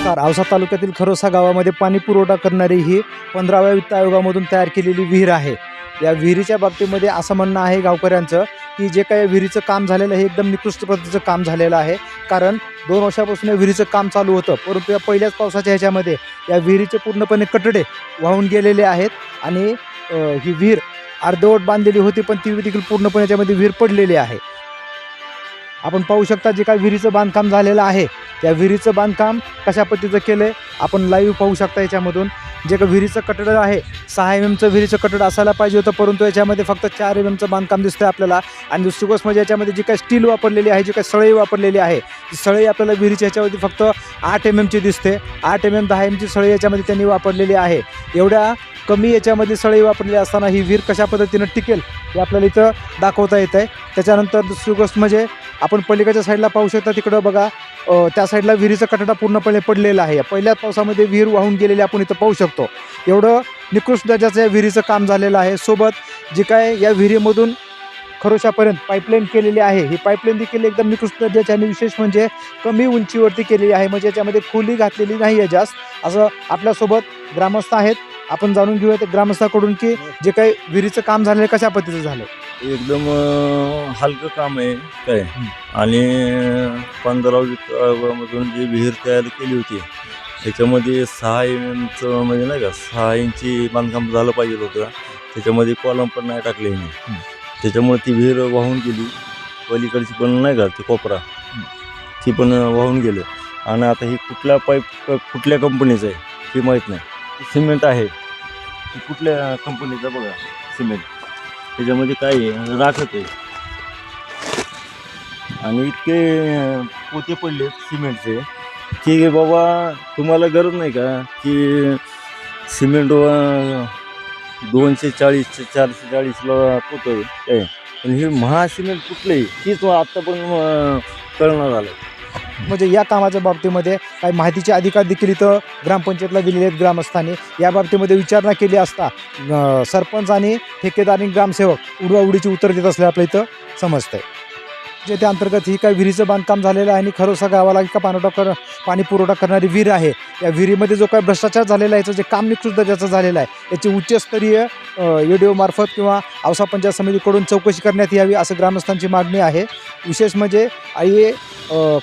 नमस्कार. औसा तालुक्यातील खरोसा गावामध्ये पाणी पुरवठा करणारी ही पंधराव्या वित्त आयोगामधून तयार केलेली विहीर आहे. या विहिरीच्या बाबतीमध्ये असं म्हणणं आहे गावकऱ्यांचं की जे काही विहिरीचं काम झालेलं आहे हे एकदम निकृष्ट पद्धतीचं काम झालेलं आहे. कारण दोन वर्षापासून या विहिरीचं काम चालू होतं. परंतु या पहिल्याच पावसाच्या ह्याच्यामध्ये या विहिरीचे पूर्णपणे कटडे वाहून गेलेले आहेत आणि ही विहीर अर्धवट बांधलेली होती पण ती देखील पूर्णपणे याच्यामध्ये विहीर पडलेली आहे. आपण पाहू शकता जे काय विहिरीचं बांधकाम झालेलं आहे. त्या विहिरीचं बांधकाम कशा पद्धतीचं केलं आहे आपण लाईव्ह पाहू शकता याच्यामधून. जे का विहिरीचं कटडं आहे सहा एम एमचं विहिरीचं कटडं असायला पाहिजे होतं परंतु याच्यामध्ये फक्त चार एम एमचं बांधकाम दिसतंय आपल्याला. आणि दुसरी गोष्ट म्हणजे याच्यामध्ये जी काही स्टील वापरलेली आहे जी काही सळई वापरलेली आहे ती सळई आपल्याला विहिरीच्या ह्याच्यावरती फक्त आठ एम एमची दिसते. आठ एम एम दहा एमची सळई याच्यामध्ये त्यांनी वापरलेली आहे. एवढ्या कमी याच्यामध्ये सळई वापरलेली असताना ही विहीर कशा पद्धतीनं टिकेल हे आपल्याला इथं दाखवता येत आहे त्याच्यानंतर दुसरी गोष्ट म्हणजे आपण पलीकडच्या साईडला पाहू शकता तिकडं बघा त्या साईडला विहिरीचा कठडा पूर्णपणे पडलेला आहे. पहिल्याच पावसामध्ये विहीर वाहून गेलेली आपण इथं पाहू शकतो. एवढं निकृष्ट दर्जाचं या विहिरीचं काम झालेलं आहे. सोबत जी काय या विहिरीमधून खरोशापर्यंत पाईपलाईन केलेली आहे ही पाईपलाईन देखील एकदम निकृष्ट दर्जाची आणि विशेष म्हणजे कमी उंचीवरती केलेली आहे. म्हणजे याच्यामध्ये खोली घातलेली नाही आहे जास्त. असं आपल्यासोबत ग्रामस्थ आहेत. आपण जाणून घेऊया ग्रामस्थाकडून की जे काही विहिरीचं काम झालेलं आहे कशा पद्धतीचं झालं एकदम अं, हलकं काम आहे काय? आणि पंधरा वित्त आयोगामधून जी विहीर तयार केली होती त्याच्यामध्ये सहा एमचं म्हणजे नाही का सहा इंची बांधकाम झालं पाहिजे होतं. त्याच्यामध्ये कॉलम पण नाही टाकले ह्याने त्याच्यामुळे ती विहीर वाहून गेली. पलीकडची पण नाही का ती कोपरा. ती पण वाहून गेले. आणि आता ही कुठल्या पाईप कुठल्या कंपनीचं आहे हे माहीत नाही. सिमेंट आहे. ती कुठल्या कंपनीचं बघा सिमेंट. त्याच्यामध्ये काय आहे राखत आहे. आणि इतके पोते पडले सिमेंटचे. की बाबा तुम्हाला गरज नाही का की सिमेंट दोनशे चाळीसचे चारशे चाळीसला पोतं आहे. काय पण हे महासिमेंट कुठलं आहे तीच आत्ता पण कळणार आलं. म्हणजे या कामाच्या बाबतीमध्ये काही माहितीचे अधिकार देखील इथं ग्रामपंचायतला दिलेले आहेत ग्रामस्थांनी. या बाबतीमध्ये विचारणा केली असता सरपंच आणि ठेकेदार आणि ग्रामसेवक उडवाउडीची उत्तर देत असले आपल्या इथं समजतंय. जे त्या अंतर्गत ही काही विहिरीचं बांधकाम झालेलं आहे आणि खरोसा गावाला का पाणवठा कर पाणी पुरवठा करणारी विहीर आहे. या विहिरीमध्ये जो काही भ्रष्टाचार झालेला आहे याचं जे काम निकृष्ट दर्जाचं झालेलं आहे याची उच्चस्तरीय एडिओ मार्फत किंवा औसा पंचायत समितीकडून चौकशी करण्यात यावी असं ग्रामस्थांची मागणी आहे. विशेष म्हणजे आई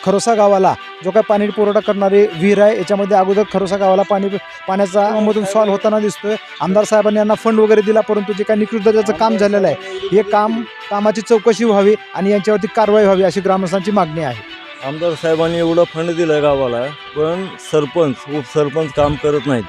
खरोसा गावाला जो काही पाणी पुरवठा करणारी विहीर आहे याच्यामध्ये अगोदर खरोसा गावाला पाणी पाण्याचा मधून सॉल्व होताना दिसतोय. आमदार साहेबांनी यांना फंड वगैरे दिला परंतु जे काही निकृष्ट दर्जाचं काम झालेलं आहे हे काम कामाची चौकशी व्हावी आणि यांच्यावरती कारवाई व्हावी अशी ग्रामस्थांची मागणी आहे. आमदार साहेबांनी एवढं फंड दिलं गावाला पण सरपंच उपसरपंच काम करत नाहीत.